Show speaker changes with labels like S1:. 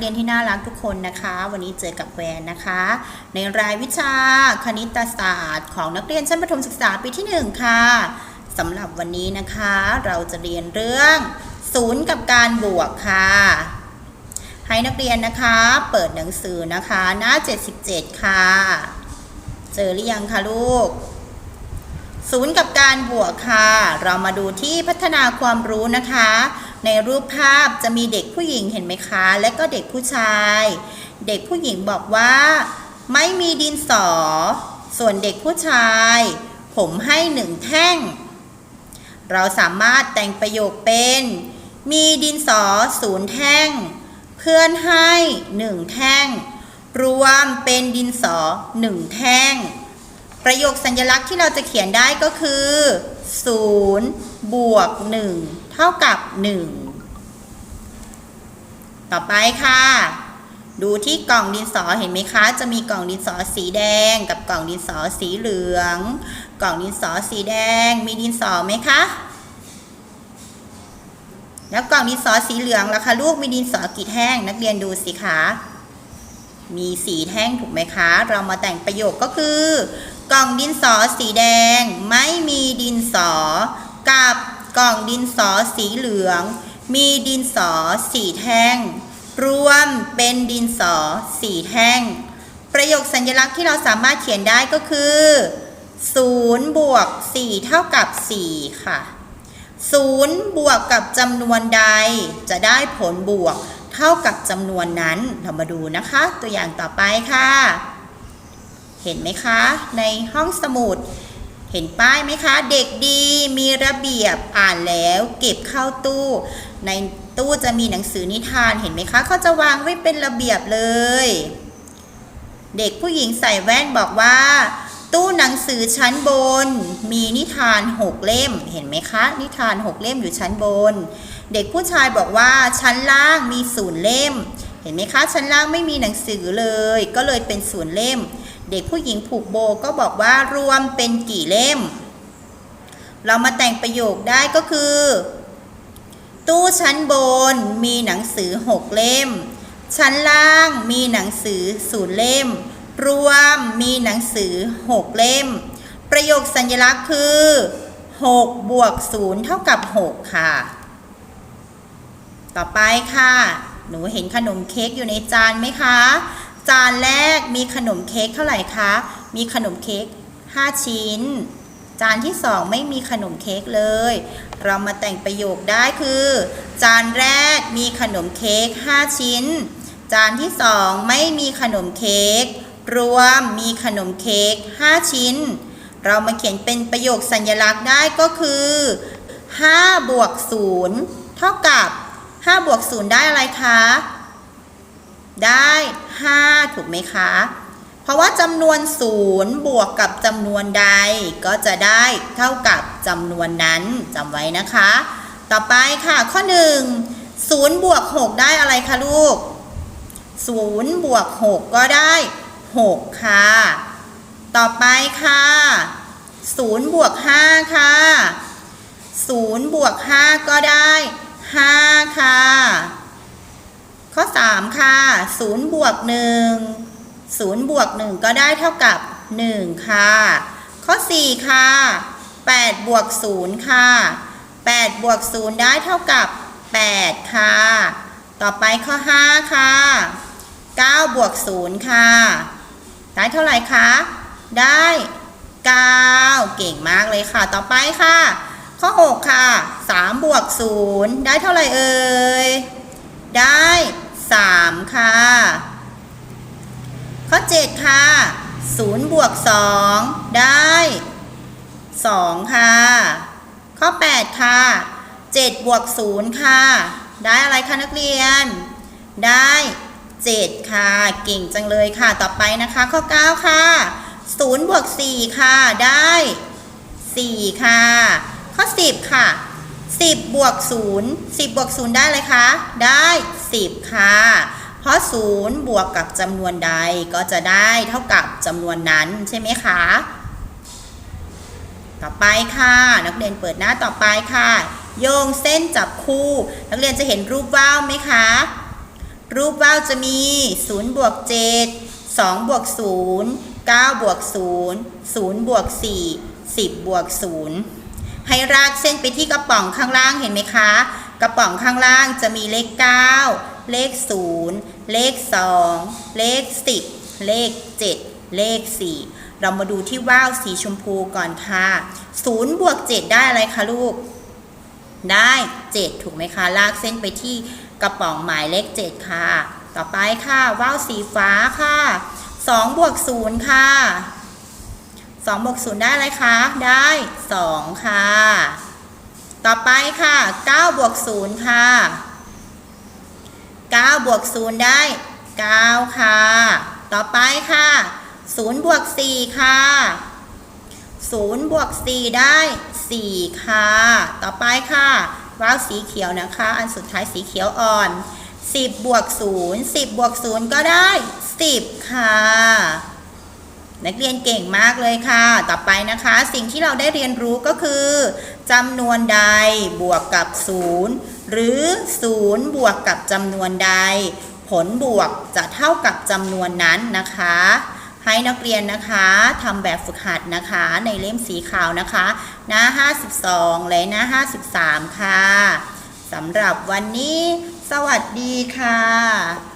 S1: เรียนที่น่ารักทุกคนนะคะ วันนี้เจอกับแวนนะคะ ในรายวิชาคณิตศาสตร์ของนักเรียนชั้นประถมศึกษาปีที่ 1 ค่ะสำหรับวันนี้นะคะ เราจะเรียนเรื่องศูนย์กับการบวกค่ะ ให้นักเรียนนะคะ เปิดหนังสือนะคะหน้า 77 ค่ะ เจอหรือยังคะลูกศูนย์กับการบวกค่ะ เรามาดูที่พัฒนาความรู้นะคะ ในรูปภาพจะมีเด็กผู้หญิงเห็นไหมคะ และก็เด็กผู้ชาย เด็กผู้หญิงบอกว่า ไม่มีดินสอ ส่วนเด็กผู้ชาย ผมให้หนึ่งแท่ง เราสามารถแต่งประโยคเป็น มีดินสอศูนย์แท่ง เพื่อนให้หนึ่งแท่ง รวมเป็นดินสอหนึ่งแท่ง ประโยคสัญลักษณ์ที่เราจะเขียนได้ก็คือ0บวก1 ท่ากับ 1 ต่อไปค่ะ ดูที่กล่องดินสอเห็นไหมคะ จะมีกล่องดินสอสีแดง กับกล่องดินสอสีเหลือง กล่องดินสอสีแดง มีดินสอไหมคะ แล้วกล่องดินสอสีเหลืองล่ะคะลูกมีดินสอกี่แท่งนักเรียนดูสิคะมีสีแท่งถูกไหมคะ เรามาแต่งประโยคก็คือ กล่องดินสอสีแดง ไม่มีดินสอกับ กล่องดินสอสีเหลือง มีดินสอสีแท่ง รวมเป็นดินสอสีแท่ง ประโยคสัญลักษณ์ที่เราสามารถเขียนได้ก็คือ0บวก4เท่ากับ 4 ค่ะ 0 บวกกับจำนวนใดจะได้ผลบวกเท่ากับจำนวนนั้น เรามาดูนะคะ ตัวอย่างต่อไปค่ะ เห็นไหมคะ ในห้องสมุด เห็นป้ายไหมคะ เด็กดีมีระเบียบอ่านแล้วเก็บเข้าตู้ ในตู้จะมีหนังสือนิทานเห็นไหมคะเขาจะวางไว้เป็นระเบียบเลย เด็กผู้หญิงใส่แว่นบอกว่า ตู้หนังสือชั้นบน มีนิทานหกเล่มเห็นไหมคะ นิทานหกเล่มอยู่ชั้นบน เด็กผู้ชายบอกว่าชั้นล่างมีศูนย์เล่ม เห็นไหมคะ ชั้นล่างไม่มีหนังสือเลย ก็เลยเป็นศูนย์เล่ม เด็กผู้หญิงผูกโบก็บอกว่ารวมเป็นกี่เล่ม เรามาแต่งประโยคได้ก็คือ ตู้ชั้นบนมีหนังสือหกเล่ม ชั้นล่างมีหนังสือศูนย์เล่ม รวมมีหนังสือหกเล่ม ประโยคสัญลักษณ์คือ6บวก0เท่ากับ 6 ค่ะ ต่อไปค่ะ หนูเห็นขนมเค้กอยู่ในจานไหมคะ จานแรกมีขนมเค้กเท่าไหร่คะ มีขนมเค้ก5 ชิ้น จานที่ 2 ไม่มีขนมเค้กเลย เรามาแต่งประโยคได้คือ จานแรกมีขนมเค้ก5 ชิ้น จานที่ 2 ไม่มีขนมเค้กรวมมีขนมเค้ก5 ชิ้น เรามาเขียนเป็นประโยคสัญลักษณ์ได้ก็คือ5บวก0เท่ากับ5บวก0ได้อะไรคะ ได้ 5 ถูกไหมคะ เพราะว่าจำนวน 0 บวกกับจำนวนใดก็จะได้เท่ากับจำนวนนั้นจำไว้นะคะ ต่อไปค่ะข้อ 1 0บวก6ได้อะไรคะลูก0บวก6ก็ได้6ค่ะ ต่อไปค่ะ0บวก5ค่ะ0บวก5ก็ได้5ค่ะ ข้อ 3 ค่ะ0บวก1 0บวก1ก็ได้เท่ากับ 1 ค่ะ ข้อ 4 ค่ะ8บวก0ค่ะ8บวก0ได้เท่ากับ 8 ค่ะ ต่อไปข้อ 5 ค่ะ9บวก0ค่ะ ได้เท่าไหร่คะ ได้ 9 เก่งมากเลยค่ะ ต่อไปค่ะ ข้อ 6 ค่ะ3บวก0ได้เท่าไหร่เอ่ย ได้ 3 ค่ะ ข้อ 7 ค่ะ 0 บวก 2 ได้ 2 ค่ะ ข้อ 8 ค่ะ 7 บวก 0 ค่ะ ได้อะไรคะนักเรียน ได้ 7 ค่ะ เก่งจังเลยค่ะ ต่อไปนะคะ ข้อ 9 ค่ะ 0 บวก 4 ค่ะ ได้ 4 ค่ะ ข้อ 10 ค่ะ 10 บวก 0 10 บวก 0 ได้เลยคะ ได้ 10 ค่ะ เพราะ 0 บวกกับจำนวนใดก็จะได้เท่ากับจำนวนนั้นใช่ไหมคะ ต่อไปค่ะ นักเรียนเปิดหน้าต่อไปค่ะ โยงเส้นจับคู่ นักเรียนจะเห็นรูปว่าวไหมคะ รูปว่าวจะมี 0 บวก 7 2 บวก 0 9 บวก 0 0 บวก 4 10 บวก 0 ให้รากเส้นไปที่กระป๋องข้างล่างเห็นไหมคะ กระป๋องข้างล่างจะมีเลข 9 เลข 0 เลข 2 เลข 10 เลข 7 เลข 4 เรามาดูที่ว่าวสีชมพูก่อนค่ะ 0 บวก 7 ได้อะไรคะลูก ได้ 7 ถูกไหมคะ ลากเส้นไปที่กระป๋องหมายเลข 7 ค่ะ ต่อไปค่ะว่าวสีฟ้าค่ะ 2 บวก 0 ค่ะ 2บวก0ได้อะไรคะ ได้ 2 ค่ะ ต่อไปค่ะ9บวก0ค่ะ9บวก0ได้ 9 ค่ะ ต่อไปค่ะ0บวก4ค่ะ0บวก4ได้ 4 ค่ะ ต่อไปค่ะว้าวสีเขียวนะคะ อันสุดท้ายสีเขียวอ่อน 10บวก0 10บวก0ก็ได้ 10 ค่ะ นักเรียนเก่งมากเลยค่ะ ต่อไปนะคะ สิ่งที่เราได้เรียนรู้ก็คือจำนวนใดบวกกับ 0 หรือ 0 บวกกับจำนวนใด ผลบวกจะเท่ากับจำนวนนั้นนะคะ ให้นักเรียนนะคะทำแบบฝึกหัดนะคะ ในเล่มสีขาวนะคะ หน้า 52 และหน้า 53 ค่ะสำหรับวันนี้ สวัสดีค่ะ